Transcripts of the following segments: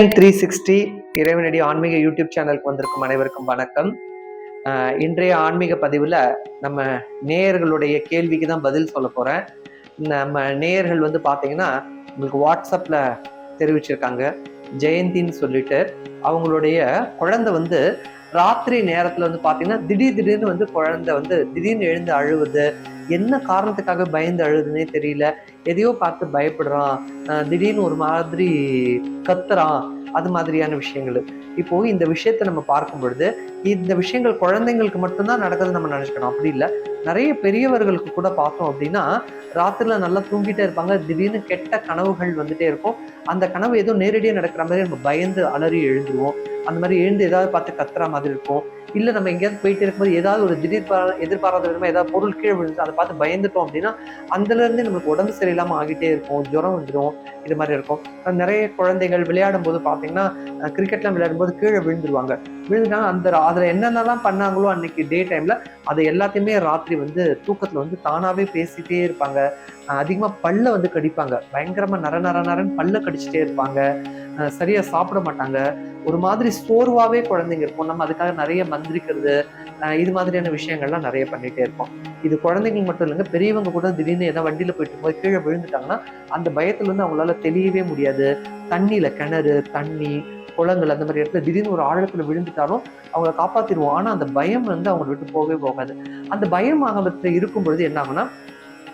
TN three sixty இறைவனடி ஆன்மீக YouTube சேனலுக்கு வந்திருக்கும் அனைவருக்கும் வணக்கம். இன்றைய ஆன்மீக பதிவில் நம்ம நேயர்களுடைய கேள்விக்கு தான் பதில் சொல்ல போகிறேன் நம்ம நேயர்கள் வந்து பார்த்தீங்கன்னா உங்களுக்கு வாட்ஸ்அப்பில் தெரிவிச்சிருக்காங்க. ஜெயந்தின்னு சொல்லிட்டு அவங்களுடைய குழந்தை வந்து ராத்திரி நேரத்தில் வந்து பார்த்தீங்கன்னா திடீர் திடீர்னு வந்து குழந்தை வந்து திடீர்னு எழுந்து அழுவுது. என்ன காரணத்துக்காக பயந்து அழுதுன்னே தெரியல. எதையோ பார்த்து பயப்படுறான். திடீர்னு ஒரு மாதிரி கத்துறான். அது மாதிரியான விஷயங்கள். இப்போ இந்த விஷயத்தை நம்ம பார்க்கும் பொழுது இந்த விஷயங்கள் குழந்தைங்களுக்கு மட்டும்தான் நடக்குதுன்னு நம்ம நினச்சிக்கணும். அப்படி இல்லை. நிறைய பெரியவர்களுக்கு கூட பார்த்தோம் அப்படின்னா ராத்திரில நல்லா தூங்கிட்டே இருப்பாங்க. திடீர்னு கெட்ட கனவுகள் வந்துட்டே இருக்கும். அந்த கனவு ஏதோ நேரடியாக நடக்கிற மாதிரி நம்ம பயந்து அலறி எழுந்துருவோம். அந்த மாதிரி எழுந்து ஏதாவது பார்த்து கத்துற மாதிரி இருக்கும். இல்லை நம்ம எங்கேயாவது போயிட்டு இருக்கும்போது ஏதாவது ஒரு திடீர் எதிர்பாராத விதமாக ஏதாவது பொருள் கீழே விழுந்து அதை பார்த்து பயந்துட்டோம் அப்படின்னா அதுல இருந்து நமக்கு உடம்பு சரியில்லாமல் ஆகிட்டே இருக்கும். ஜுரம் வந்துடும் இது மாதிரி இருக்கும். நிறைய குழந்தைகள் விளையாடும் போது பார்த்தீங்கன்னா கிரிக்கெட்லாம் விளையாடும் போது கீழே விழுந்துருவாங்க. விழுந்துட்டாங்க அந்த அதில் என்னென்னலாம் பண்ணாங்களோ அன்னைக்கு டே டைமில் அதை எல்லாத்தையுமே ராத்திரி வந்து தூக்கத்தில் வந்து தானாகவே பேசிட்டே இருப்பாங்க. அதிகமாக பல்ல வந்து கடிப்பாங்க. பயங்கரமாக நர நர நரன்னு பல்ல கடிச்சிட்டே இருப்பாங்க. சரியாக சரியா சாப்பிட மாட்டாங்க. ஒரு மாதிரி சோர்வாவே குழந்தைங்க இருக்கும் நம்ம அதுக்காக நிறைய மந்திரிக்கிறது இது மாதிரியான விஷயங்கள்லாம் நிறைய பண்ணிட்டே இருப்போம். இது குழந்தைங்க மட்டும் இல்லைங்க பெரியவங்க கூட திடீர்னு ஏதாவது வண்டியில போயிட்டு இருக்கும்போது கீழே விழுந்துட்டாங்கன்னா அந்த பயத்துல இருந்து அவங்களால தெளியவே முடியாது. தண்ணியில கிணறு தண்ணி குளங்கள் அந்த மாதிரி இடத்துல திடீர்னு ஒரு ஆழத்துல விழுந்துட்டாலும் அவங்கள காப்பாத்திடுவோம். ஆனா அந்த பயம் வந்து அவங்களை விட்டு போகவே போகாது. அந்த பயம் அவங்களுக்கு இருக்கும் பொழுது என்ன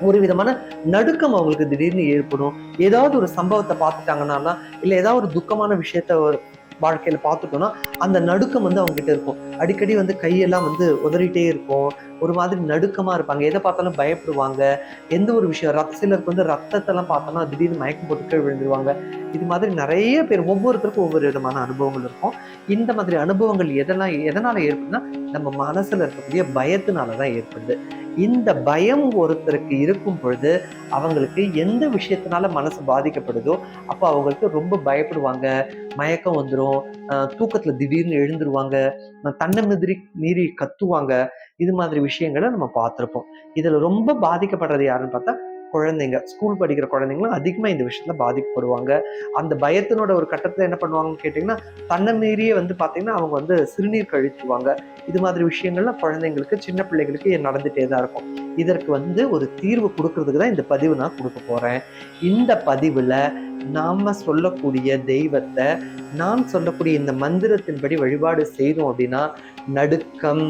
ஒரு விதமான நடுக்கம் அவங்களுக்கு திடீர்னு ஏற்படும். ஏதாவது ஒரு சம்பவத்தை பார்த்துட்டாங்கன்னா இல்ல ஏதாவது ஒரு துக்கமான விஷயத்த ஒரு வாழ்க்கையில பார்த்துட்டோம்னா அந்த நடுக்கம் வந்து அவங்க கிட்ட இருக்கும். அடிக்கடி வந்து கையெல்லாம் வந்து உதறிட்டே இருக்கும். ஒரு மாதிரி நடுக்கமாக இருப்பாங்க. எதை பார்த்தாலும் பயப்படுவாங்க. எந்த ஒரு விஷயம் ரத்த சிலருக்கு வந்து ரத்தத்தெல்லாம் பார்த்தோம்னா திடீர்னு மயக்கம் போட்டு கீழே விழுந்துருவாங்க. இது மாதிரி நிறைய பேர் ஒவ்வொருத்தருக்கும் ஒவ்வொரு விதமான அனுபவங்கள் இருக்கும். இந்த மாதிரி அனுபவங்கள் எதெல்லாம் எதனால் ஏற்படுதுன்னா நம்ம மனசில் இருக்கக்கூடிய பயத்தினால தான் ஏற்படுது. இந்த பயம் ஒருத்தருக்கு இருக்கும் பொழுது அவங்களுக்கு எந்த விஷயத்தினால மனசு பாதிக்கப்படுதோ அப்போ அவங்களுக்கு ரொம்ப பயப்படுவாங்க. மயக்கம் வந்துடும் தூக்கத்தில் திடீர்னு எழுந்துருவாங்க. தன்னை மீறி மீறி கத்துவாங்க. இது மாதிரி விஷயங்களை நம்ம பார்த்துருப்போம். இதில் ரொம்ப பாதிக்கப்படுறது யாருன்னு பார்த்தா குழந்தைங்க. ஸ்கூல் படிக்கிற குழந்தைங்களும் அதிகமாக இந்த விஷயத்தில் பாதிக்கப்படுவாங்க. அந்த பயத்தினோட ஒரு கட்டத்தில் என்ன பண்ணுவாங்கன்னு கேட்டிங்கன்னா தன்னை மீறியே வந்து பார்த்தீங்கன்னா அவங்க வந்து சிறுநீர் கழிச்சுவாங்க. இது மாதிரி விஷயங்கள்லாம் குழந்தைங்களுக்கு சின்ன பிள்ளைகளுக்கு நடந்துகிட்டே தான் இருக்கும். இதற்கு வந்து ஒரு தீர்வு கொடுக்கறதுக்கு தான் இந்த பதிவு நான் கொடுக்க போகிறேன் இந்த பதிவில் நாம் சொல்லக்கூடிய தெய்வத்தை நான் சொல்லக்கூடிய இந்த மந்திரத்தின்படி வழிபாடு செய்தோம் அப்படின்னா நடுக்கம்.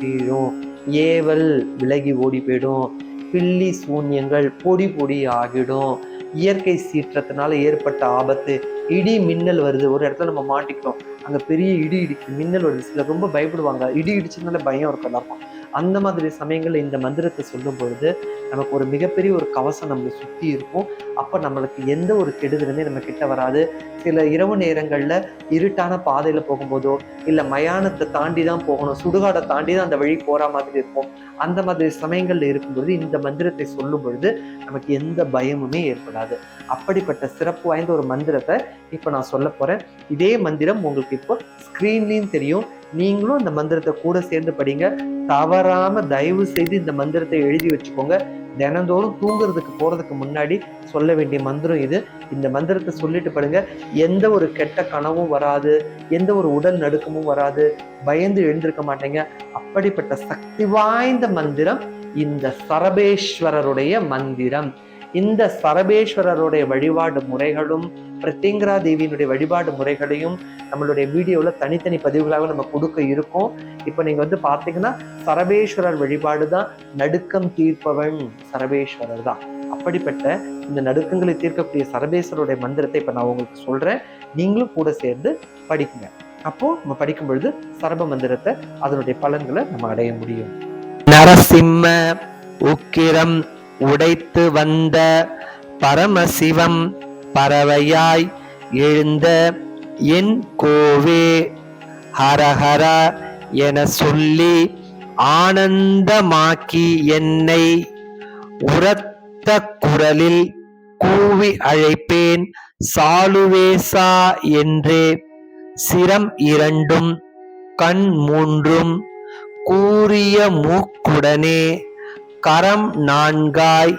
கீழும் ஏவல் விலகி ஓடி போயிடும். பில்லி சூன்யங்கள் பொடி பொடி ஆகிடும். இயற்கை சீற்றத்தினால ஏற்பட்ட ஆபத்து இடி மின்னல் வருது. ஒரு இடத்துல நம்ம மாட்டிக்கிறோம் அங்கே பெரிய இடி இடிக்கு மின்னல் வருது. சில ரொம்ப பயப்படுவாங்க. இடி இடிச்சதுனால பயம் இருக்கும் எல்லாருக்கும். அந்த மாதிரி சமயங்களில் இந்த மந்திரத்தை சொல்லும் பொழுது நமக்கு ஒரு மிகப்பெரிய ஒரு கவசம் நம்மளை சுற்றி இருக்கும். அப்போ நம்மளுக்கு எந்த ஒரு கெடுதலுமே நம்ம கிட்ட வராது. சில இரவு நேரங்களில் இருட்டான பாதையில் போகும்போதோ இல்லை மயானத்தை தாண்டி தான் போகணும் சுடுகாடை தாண்டி தான் அந்த வழி போகிற மாதிரி இருக்கும். அந்த மாதிரி சமயங்களில் இருக்கும்பொழுது இந்த மந்திரத்தை சொல்லும் பொழுது நமக்கு எந்த பயமுமே ஏற்படாது. அப்படிப்பட்ட சிறப்பு வாய்ந்த ஒரு மந்திரத்தை இப்போ நான் சொல்ல போகிறேன் இதே மந்திரம் உங்களுக்கு இப்போ ஸ்க்ரீன்லேயும் தெரியும். நீங்களும் இந்த மந்திரத்தை கூட சேர்ந்து படிங்க. தவறாம தயவு செய்து இந்த மந்திரத்தை எழுதி வச்சுக்கோங்க. தினந்தோறும் தூங்குறதுக்கு போகிறதுக்கு முன்னாடி சொல்ல வேண்டிய மந்திரம் இது. இந்த மந்திரத்தை சொல்லிட்டு படுங்க. எந்த ஒரு கெட்ட கனவும் வராது. எந்த ஒரு உடல் நடுக்கமும் வராது. பயந்து எழுந்திருக்க மாட்டேங்க. அப்படிப்பட்ட சக்தி வாய்ந்த மந்திரம் இந்த சரபேஸ்வரருடைய மந்திரம். இந்த சரபேஸ்வரருடைய வழிபாடு முறைகளும் பிரத்யங்கரா தேவியினுடைய வழிபாடு முறைகளையும் நம்மளுடைய வீடியோவில் தனித்தனி பதிவுகளாக நம்ம கொடுக்க இருக்கோம். இப்போ நீங்கள் வந்து பார்த்தீங்கன்னா சரபேஸ்வரர் வழிபாடு தான் நடுக்கம் தீர்ப்பவன் சரபேஸ்வரர் தான். அப்படிப்பட்ட இந்த நடுக்கங்களை தீர்க்கக்கூடிய சரபேஸ்வரருடைய மந்திரத்தை இப்போ நான் உங்களுக்கு சொல்கிறேன் நீங்களும் கூட சேர்ந்து படிக்குங்க. அப்போ நம்ம படிக்கும் பொழுது சரப மந்திரத்தை அதனுடைய பலன்களை நம்ம அடைய முடியும். நரசிம்ம உக்கிரம் உடைத்து வந்த பரமசிவம் பறவையாய் எழுந்த என் கோவே. ஹரஹர என சொல்லி ஆனந்தமாக்கி என்னை உரத்த குரலில் கூவி அழைப்பேன் சாலுவேசா என்றே. சிரம் இரண்டும் கண் மூன்றும் கூறிய மூக்குடனே கரம் நான்காய்.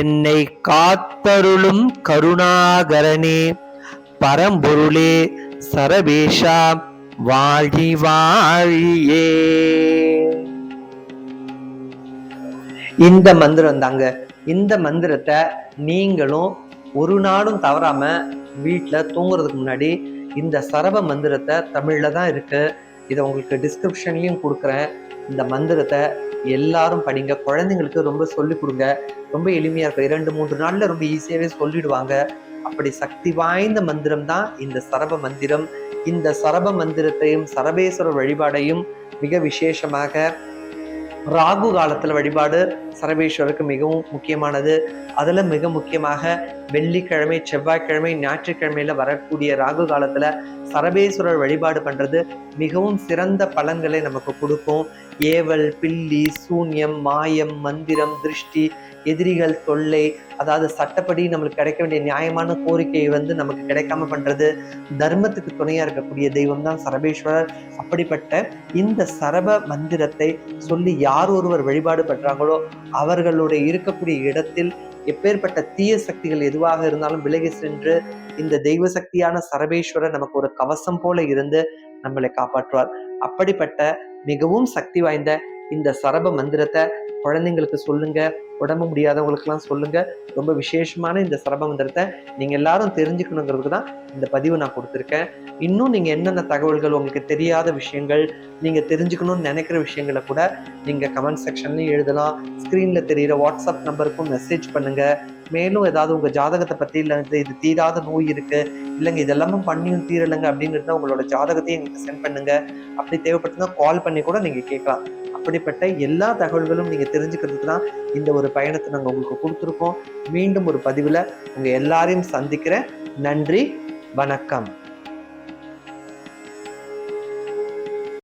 என்னை காத்தருளும் கருணாகரனே பரம்பொருளே சரபேஷா வாழி வாழியே. இந்த மந்திரம் தாங்க இந்த மந்திரத்தை நீங்களும் ஒரு நாளும் தவறாம வீட்டில் தூங்குறதுக்கு முன்னாடி இந்த சரப மந்திரத்தை தமிழில் தான் இருக்கு. இதை உங்களுக்கு டிஸ்கிரிப்ஷன்லையும் கொடுக்குறேன். இந்த மந்திரத்தை எல்லாரும் படிங்க. குழந்தைங்களுக்கு ரொம்ப சொல்லிக் கொடுங்க. ரொம்ப எளிமையா இருக்கும். இரண்டு மூன்று நாள்ல ரொம்ப ஈஸியாவே சொல்லிடுவாங்க. அப்படி சக்தி வாய்ந்த மந்திரம் தான் இந்த சரப மந்திரம். இந்த சரப மந்திரத்தையும் சரபேஸ்வரர் வழிபாடையும் மிக விசேஷமாக ராகு காலத்துல வழிபாடு சரபேஸ்வரருக்கு மிகவும் முக்கியமானது. அதில் மிக முக்கியமாக வெள்ளிக்கிழமை செவ்வாய்க்கிழமை ஞாயிற்றுக்கிழமையில வரக்கூடிய ராகு காலத்தில் சரபேஸ்வரர் வழிபாடு பண்ணுறது மிகவும் சிறந்த பலன்களை நமக்கு கொடுக்கும். ஏவல் பில்லி சூன்யம் மாயம் மந்திரம் திருஷ்டி எதிரிகள் தொல்லை அதாவது சட்டப்படி நம்மளுக்கு கிடைக்க வேண்டிய நியாயமான கோரிக்கையை வந்து நமக்கு கிடைக்காம பண்ணுறது தர்மத்துக்கு துணையாக இருக்கக்கூடிய தெய்வம் தான் சரபேஸ்வரர். அப்படிப்பட்ட இந்த சரப மந்திரத்தை சொல்லி யார் ஒருவர் வழிபாடு பண்ணுறாங்களோ அவர்களுடைய இருக்கக்கூடிய இடத்தில் எப்பேற்பட்ட தீய சக்திகள் எதுவாக இருந்தாலும் விலகி சென்று இந்த தெய்வ சக்தியான சரபேஸ்வரர் நமக்கு ஒரு கவசம் போல இருந்து நம்மளை காப்பாற்றுவார். அப்படிப்பட்ட மிகவும் சக்தி வாய்ந்த இந்த சரப மந்திரத்தை குழந்தைங்களுக்கு சொல்லுங்க. உடம்பு முடியாதவங்களுக்கெல்லாம் சொல்லுங்க. ரொம்ப விசேஷமான இந்த சிரம மந்திரத்தை நீங்க எல்லாரும் தெரிஞ்சுக்கணுங்கிறதுக்கு தான் இந்த பதிவு நான் கொடுத்துருக்கேன். இன்னும் நீங்க என்னென்ன தகவல்கள் உங்களுக்கு தெரியாத விஷயங்கள் நீங்க தெரிஞ்சுக்கணும்னு நினைக்கிற விஷயங்களை கூட நீங்க கமெண்ட் செக்ஷன்லையும் எழுதலாம். ஸ்கிரீன்ல தெரிகிற வாட்ஸ்அப் நம்பருக்கும் மெசேஜ் பண்ணுங்க. மேலும் ஏதாவது உங்க ஜாதகத்தை பத்தி இல்லை இது இது தீராத நோய் இருக்கு. இல்லைங்க இதெல்லாமே பண்ணியும் தீரலைங்க அப்படிங்கிறத உங்களோட ஜாதகத்தையும் எங்களுக்கு சென்ட் பண்ணுங்க. அப்படி தேவைப்பட்டுனா கால் பண்ணி கூட நீங்க கேட்கலாம். அப்படிப்பட்ட எல்லா தகவல்களும் நீங்க தெரிஞ்சுக்கிறதுக்கு தான் இந்த ஒரு பயணத்தை நாங்கள் உங்களுக்கு கொடுத்துருக்கோம். மீண்டும் ஒரு பதிவில் உங்க எல்லாரையும் சந்திக்கிறேன். நன்றி வணக்கம்.